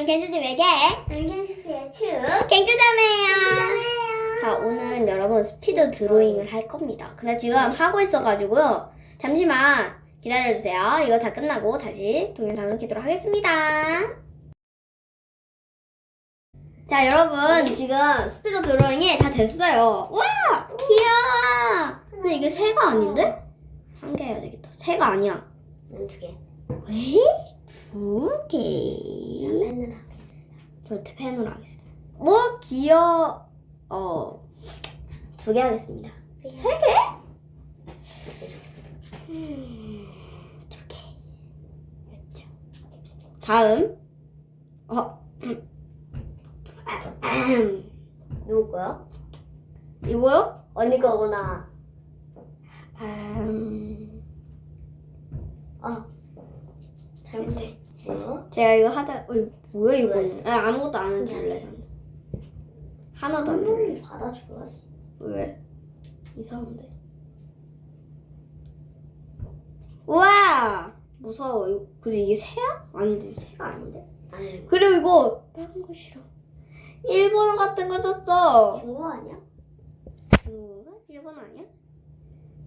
저는 갱주님에게 갱갱스의 추. 갱주자매예요. 자, 오늘은 여러분 스피드 드로잉을 할 겁니다. 근데 지금 하고 있어가지고요. 잠시만 기다려주세요. 이거 다 끝나고 다시 동영상을 켜도록 하겠습니다. 자, 여러분 지금 스피드 드로잉이 다 됐어요. 와, 귀여워. 근데 이게 새가 아닌데? 한 개 해야 되겠다. 새가 아니야. 난두 개. 왜? 두 개. 저 펜으로 하겠습니다. 뭐 귀여 어. 두 개 하겠습니다. 세 개? 음, 두 개. 그렇죠. 다음. 어. 누구 거야? 이거요? 언니 거구나. 음, 어. 잘못해. 뭐? 제가 이거 하다 어, 뭐야 이거는? 아, 아무것도 안 해줄래. 하나도 안 줄래. 선물을 받아줘야지. 왜? 이상한데. 우와! 무서워. 이거, 근데 이게 새야? 아닌데, 새가 아닌데? 아니, 그리고 이거 빨간 거 싫어. 일본어 같은 거 썼어. 중국 아니야? 중국인가? 일본어 아니야?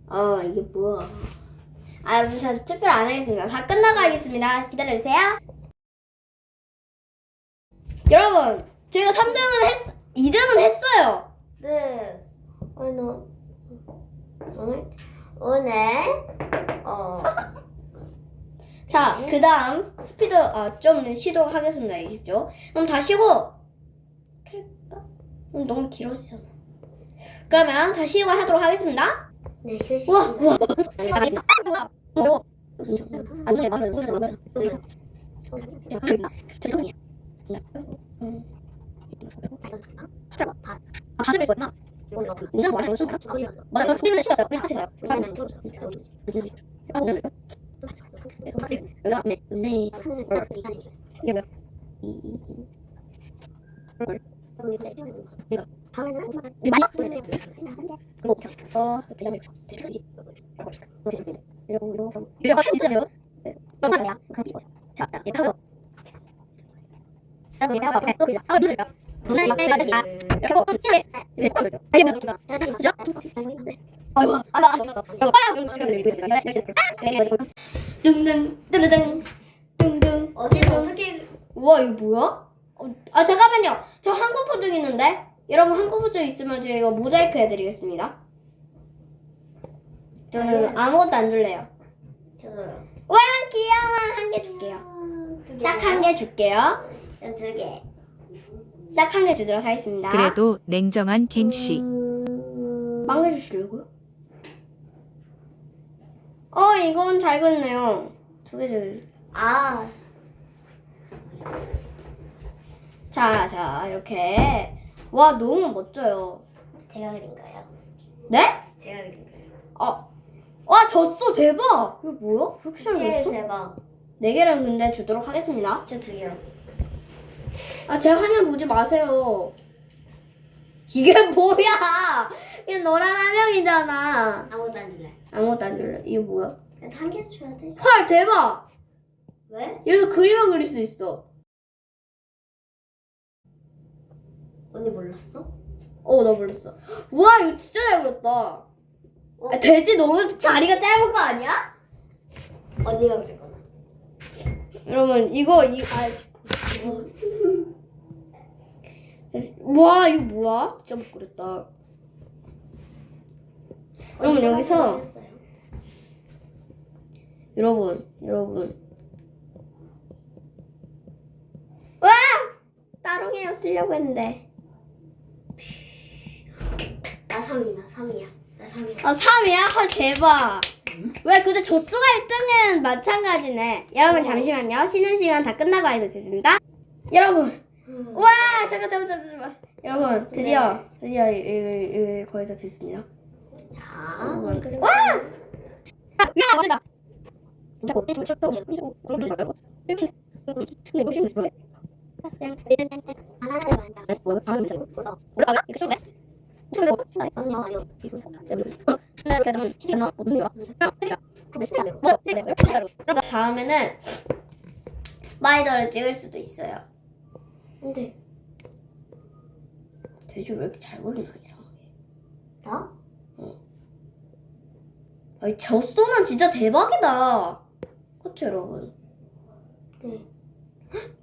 어, 이게 뭐야. 아, 전 투표를 안 하겠습니다. 다 끝나고 하겠습니다. 기다려주세요. 여러분, 제가 3등은 했, 2등은 했어요. 네. 오늘, 오늘, 오늘, 어, 자, 그 다음 스피드 아, 좀 시도를 하겠습니다. 20초. 그럼 다시고 할까? 음, 너무 길어지잖아. 그러면 다시 하도록 하겠습니다. 네, 휴식. 우와, 우와. 우와. 어. 무슨 소안 돼, 말해. 무슨 소리야? 죄송해요. 음. 아, 가슴을 썼나? 이건 너. 운전 말해, 무슨 말이야? 맞아, 너 뛰는 시켰어요. 그냥 하세요. 태워줘. 아, 오늘 네, 네. 하늘 딱 이상해. 이게 뭐야? 이 이거 이거. 여러분 이거 뭐야? 어, 아 잠깐만요. 저 한국 버전 있는데 여러분 버전 있으면 제가 이거 모자이크 해드리겠습니다. 저는 아무것도 안 줄래요. 저도요. 와 귀여워 한 개 줄게요. 딱 한 개 줄게요. 두 개. 딱 한 개 주도록 하겠습니다. 그래도 냉정한 갱씨. 음... 빵개 주시려고요? 어 이건 잘 그렸네요. 두 개 줄. 아, 자, 자 이렇게 와 너무 멋져요. 제가 그린 거예요. 네? 제가 그린 거예요. 아, 와 졌어 대박. 이거 뭐야? 그렇게 잘 제일 그렸어? 대박. 네 개를 근데 주도록 하겠습니다. 저 두 개요. 아, 제 화면 보지 마세요. 이게 뭐야? 이게 너란 화면이잖아. 아무것도 안 줄래. 아무것도 안 줄래. 이게 뭐야? 한개 줘야 돼. 헐, 대박! 왜? 여기서 그림을 그릴 수 있어. 언니 몰랐어? 어, 나 몰랐어. 와, 이거 진짜 잘 그렸다. 어? 아, 돼지 너무 다리가 짧은 거 아니야? 언니가 그린 거나. 여러분, 이거, 이, 아, 이거. 와, 이거 뭐야? 진짜 못 그렸다. 여러분, 언니가 여기서. 여러분, 여러분. 와! 따롱이랑 쓰려고 했는데. 나 3이 나 3이야. 나 3이야. 아, 3이야? 헐, 대박. 왜, 근데 조수가 1등은 마찬가지네. 여러분, 잠시만요. 쉬는 시간 다 끝나고 하겠습니다. 여러분, 음. 와! 잠깐, 잠깐, 잠깐, 잠깐. 여러분, 드디어, 드디어, 이, 이, 이, 거의 다 됐습니다. 자, 음. 그리고 와! 아, 야, 맞다. 하나를 만져. 몰라. 언니 어려. 다음에는 스파이더를 찍을 수도 있어요. 근데 돼지 왜 이렇게 잘 그리나 이상하게. 나? 아니 젖소는 진짜 대박이다. 그쵸 여러분? 네.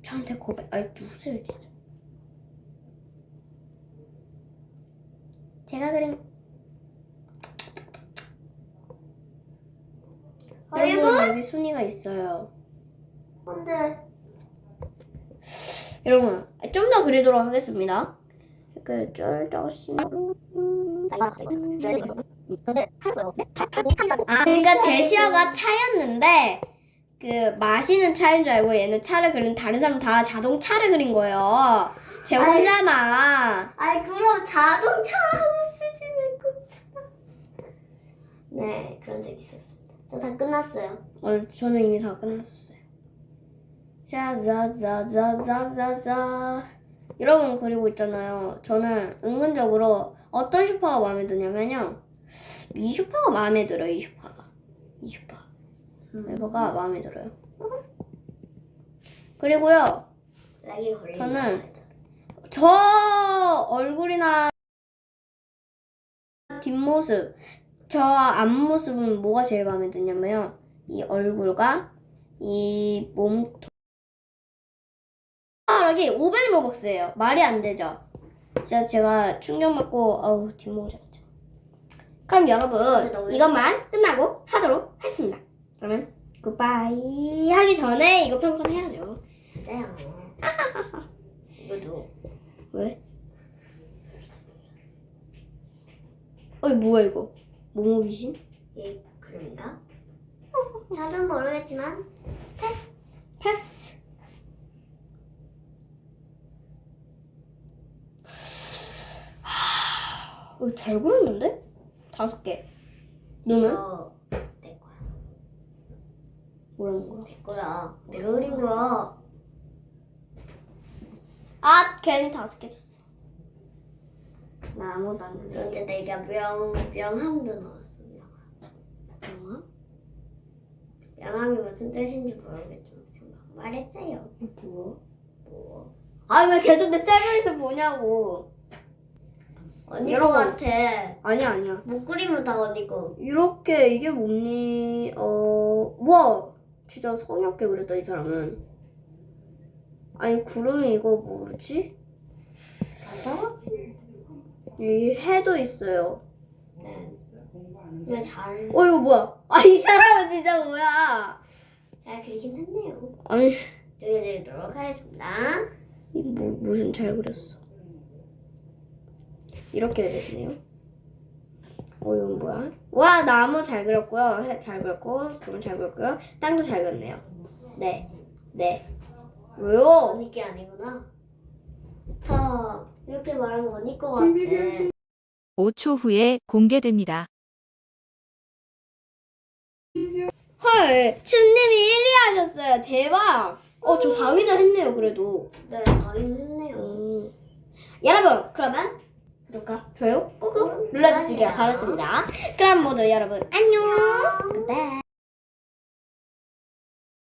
저한테 고백. 아니 누구세요 진짜? 제가 그린 얼굴? 여러분 여기 순위가 있어요. 근데 여러분 좀 더 그리도록 하겠습니다. 그나 근데 차였어요. 아 그러니까 제시어가 차였는데 그 마시는 차인 줄 알고 얘는 차를 그린 다른 사람 다 자동차를 그린 거예요. 제 아이. 혼자만. 아니 그럼 자동차라고 쓰지 말고 차. 네 그런 적 있었습니다. 저 다 끝났어요. 어, 저는 이미 다 끝났었어요. 자자자자자자자. 여러분 그리고 있잖아요. 저는 은근적으로 어떤 슈퍼가 마음에 드냐면요. 이 슈퍼가 마음에 들어요. 이 슈퍼가. 이 슈퍼. 멤버가 마음에 들어요. 그리고요. 락이 걸리는 저는. 저 얼굴이나 뒷모습, 저 앞모습은 뭐가 제일 마음에 드냐면요. 이 얼굴과 이 몸통. 손가락이 500 로벅스예요. 말이 안 되죠. 진짜 제가 충격받고 아우 뒷목이 잡죠. 그럼 여러분 이것만 끝나고 하도록 하겠습니다. 그러면 굿바이 하기 전에 이거 평판해야죠. 진짜요. 이거도 왜? 어이 뭐야 이거? 모모 귀신? 얘 그런가? 잘은 모르겠지만 패스. 하, 어, 잘 그렸는데? 다섯 개. 너는? 거야. 뭐라는 거야? 내 거야. 내가 그린 거야. 아, 걔는 다섯 개 줬어. 나 아무도 안 그렸어. 그런데 내가 명 명함도 넣었어. 명함. 뭐야? 명함이 무슨 뜻인지 모르겠지만 말했어요. 뭐야? 뭐 아, 왜 계속 내 탭에서 보냐고. 언니 여러분. 거 같아. 아니야, 아니야. 못 그리면 다 언니 거. 이렇게 이게 뭡니? 어, 와, 진짜 성의 없게 그렸다 이 사람은. 아니 구름이 이거 뭐지? 이 해도 있어요. 네. 근데 잘, 어 이거 뭐야? 아 이 사람은 진짜 뭐야? 잘 그리긴 했네요. 아니 찍어드리도록 하겠습니다. 이 뭐, 무슨 잘 그렸어? 이렇게 됐네요. 어 이건 뭐야? 와 나무 잘 그렸고요. 해 잘 그렸고 구름 잘 그렸고요. 땅도 잘 그렸네요. 네, 네. 왜요? 언니 게 아니구나. 다 이렇게 말하면 언니 거 같아. 5초 후에 공개됩니다. 헐, 춘님이 1위 하셨어요. 대박. 어, 저 4위나 했네요, 그래도. 네, 다행히 했네요. 음. 여러분, 그러면 구독과 좋아요 꾹꾹 눌러주시길 바랍니다. 그럼 모두 여러분, 안녕. 굿바이.